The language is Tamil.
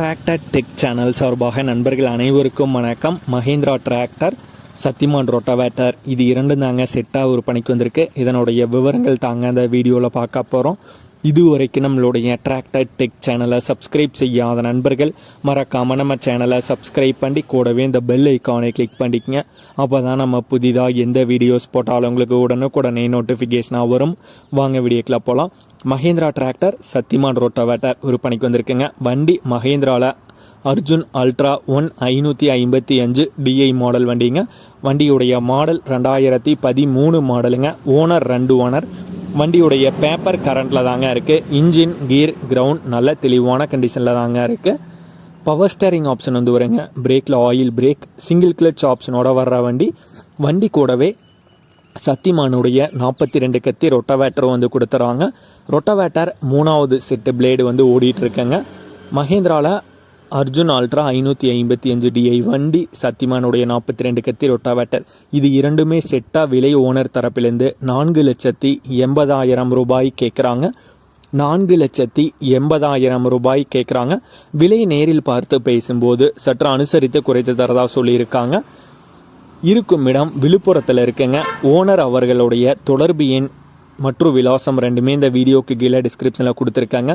டிராக்டர் டெக் சேனல் சார்பாக நண்பர்கள் அனைவருக்கும் வணக்கம். மஹேந்திரா டிராக்டர் சத்திமான் ரொட்டவேட்டர் இது இரண்டு தாங்க செட்டாக ஒரு பணிக்கு வந்திருக்கு. இதனுடைய விவரங்கள் தாங்க அந்த வீடியோவில் பார்க்க போகிறோம் இது வரைக்கும் நம்மளுடைய அட்ராக்டட் டெக் சேனலை சப்ஸ்கிரைப் செய்யாத நண்பர்கள் மறக்காமல் நம்ம சேனலை சப்ஸ்கிரைப் பண்ணி கூடவே இந்த பெல் ஐக்கானை கிளிக் பண்ணிக்கங்க. அப்போ தான் நம்ம புதிதாக எந்த வீடியோஸ் போட்டாலும் உங்களுக்கு உடனுக்குடனே நோட்டிஃபிகேஷனாக வரும். வாங்க வீடியோக்கில் போகலாம் மஹேந்திரா டிராக்டர் சத்திமான் ரோட்டோவேட்டர் விற்பனைக்கு வந்திருக்குங்க. வண்டி மஹேந்திராவில் அர்ஜுன் அல்ட்ரா ஒன் ஐநூற்றி ஐம்பத்தி அஞ்சு டிஐ மாடல் வண்டிங்க. வண்டியுடைய மாடல் ரெண்டாயிரத்தி பதிமூணு மாடலுங்க ஓனர் ரெண்டு ஓனர் வண்டியுடைய பேப்பர் கரண்ட்டில் தாங்க இருக்குது இன்ஜின் கீர் கிரவுண்ட் நல்ல தெளிவான கண்டிஷனில் தாங்க இருக்குது பவர் ஸ்டேரிங் ஆப்ஷன் வந்து வருங்க. பிரேக்கில் ஆயில் பிரேக் சிங்கிள் கிளச் ஆப்ஷனோட வர்ற வண்டி. வண்டி கூடவே சத்திமானுடைய நாற்பத்தி ரெண்டு கத்தி ரொட்டவேட்டரும் வந்து கொடுத்துறாங்க. ரொட்டவேட்டர் மூணாவது செட்டு பிளேடு வந்து ஓடிட்டு இருக்குங்க. மஹேந்திராவில் அர்ஜுன் அல்ட்ரா ஐநூற்றி ஐம்பத்தி அஞ்சு டிஐ வண்டி சத்திமானுடைய நாற்பத்தி ரெண்டு கத்தி ரொட்டாவேட்டர். இது இரண்டுமே செட்டாக விலை ஓனர் தரப்பிலிருந்து நான்கு லட்சத்தி எண்பதாயிரம் ரூபாய் கேட்குறாங்க நான்கு லட்சத்தி எண்பதாயிரம் ரூபாய் கேட்குறாங்க விலை நேரில் பார்த்து பேசும்போது சற்று அனுசரித்து குறைத்து தரதா சொல்லியிருக்காங்க. இருக்கும் இடம் விழுப்புரத்தில் இருக்குங்க. ஓனர் அவர்களுடைய தொடர்பு எண் மற்றும் விலாசம் ரெண்டுமே இந்த வீடியோக்கு கீழே டிஸ்கிரிப்ஷனில் கொடுத்துருக்காங்க.